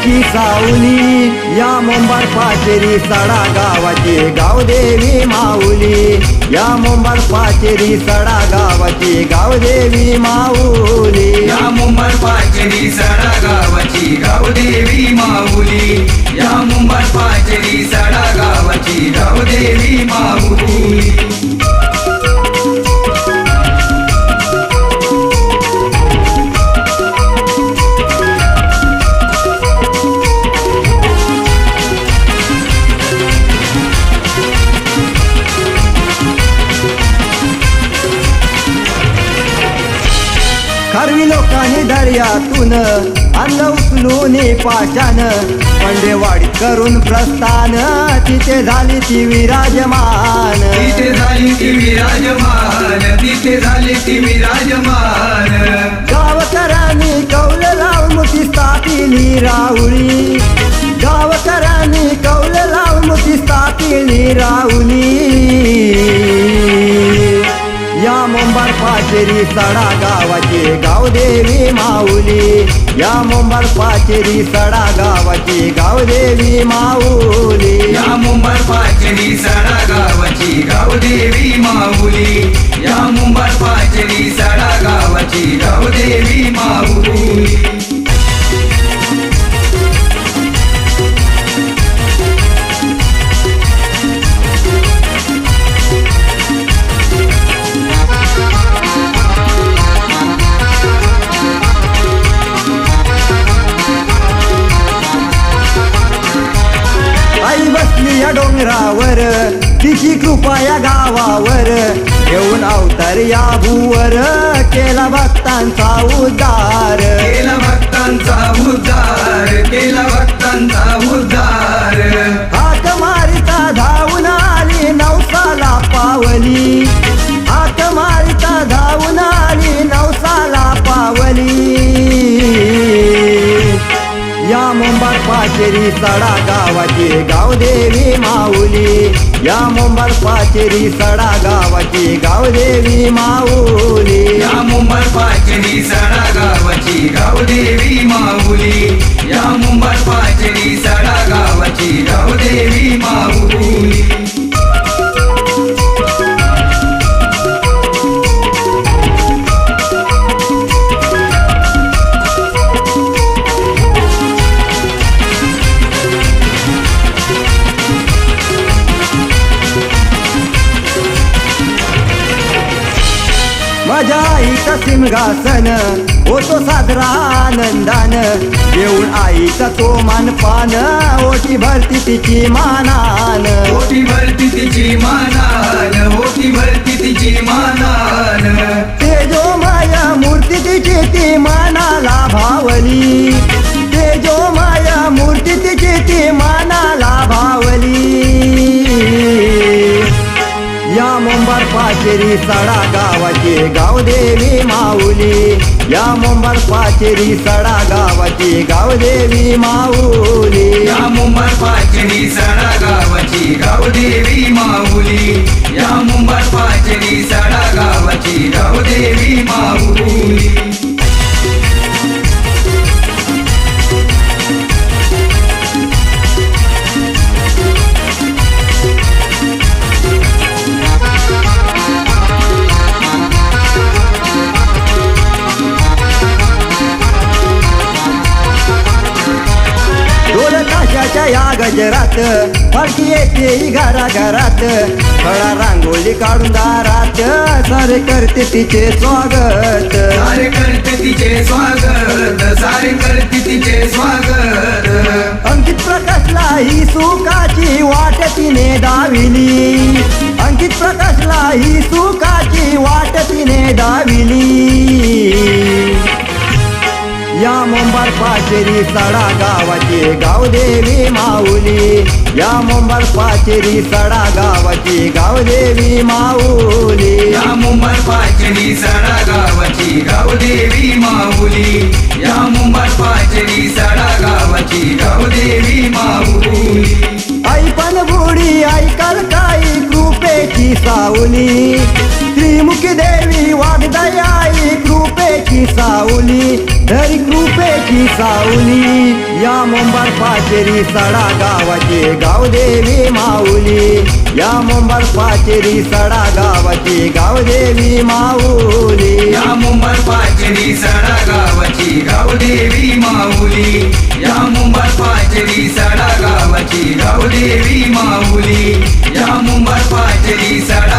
कृपेची सावली या मुंबर पाचेरी सडा गावाची गावदेवी माऊली. या मुंबर पाचेरी सडा गावाची गावदेवी माऊली. या मुंबर पाचेरी सडा गावाची गावदेवी माऊली. या मुंबर पाचेरी सडा गावाची गावदेवी खरवी लोकांनी दर्यातून अन्न उचलून पाचान. पंडेवाडीत करून प्रस्थान तिथे झाली ती विराजमान. तिथे झाली ती विराजमान तिथे झाली ती विराजमान. गावकऱ्यांनी कौल लावून मुठी स्थापिली राहुली. गावकऱ्यांनी कौल लावून मुठी स्थापिली राहुली. पाचेरी सडा गावाची गावदेवी माऊली. या मुंबर पाचेरी सडा गावाची गावदेवी माऊली. या मुंबर पाचेरी सडा गावाची गावदेवी माऊली. या मुंबर पाचेरी सडा गावाची गावदेवी माऊली. तिची कृपा या गावावर. येऊन अवतार या भूवर. केला भक्तांचा उद्धार. केला भक्तांचा उद्धार. केला भक्तांचा उद्धार. हाक मारिता धावून आली नवसाला पावली. हाक मारिता धावून आली नवसाला पावली. या मुंबर पाचेरी सडा गावाची गावदेवी माऊली. या मुंबर पाचेरी सडा गावाची गावदेवी माऊली. या मुंबर पाचेरी माझ्या आईचा सिंहासन होतो साजरा आनंदान. येऊन आईचा तो मानपान ओटी भरती तिची मानान. ओटी भरती तिची मानान ओटी भरती तिची मानान. तेजो माया मूर्ती तिची ती मानाला. पाचेरी सडा गावाची. गावदेवी माऊली. या मुंबर पाचेरी सडा गावाची. गावदेवी माऊली. या मुंबर पाचेरी सडा गावाची. गावदेवी माऊली. या मुंबर पाचेरी सडा गावाची. गावदेवी माऊली. या गजरात फडकी येते घरा घरात फळा रांगोळी काढून दारात सारे करते तिचे स्वागत सारे करते तिचे स्वागत सारे करते तिचे स्वागत अंकित प्रकाशला ही सुखाची वाट तिने दाविली अंकित प्रकाशला ही सुखाची वाट तिने दाविली या मुंबर पाचेरी सडा गावाची गावदेवी माऊली. या मुंबर पाचेरी सडा गावाची गावदेवी माऊली. या मुंबर पाचरी सडा गावाची गावदेवी माऊली. या मुंबर पाचरी सडा गावाची गावदेवी माऊली. आई पण बुडी ऐकल काही कृपेची सावली. त्रिमुखी देवी वागदयाई कृपेची कृपेची सावली धरी कृपेची सावली. या मुंबर पाचेरी सडा गावाची गावदेवी माऊली. या मुंबर पाचेरी सडा गावाची गावदेवी माऊली. या मुंबर पाचेरी सडा गावाची गावदेवी माऊली. या मुंबर पाचेरी सडा गावाची गावदेवी माऊली. या मुंबर पाचेरी सडा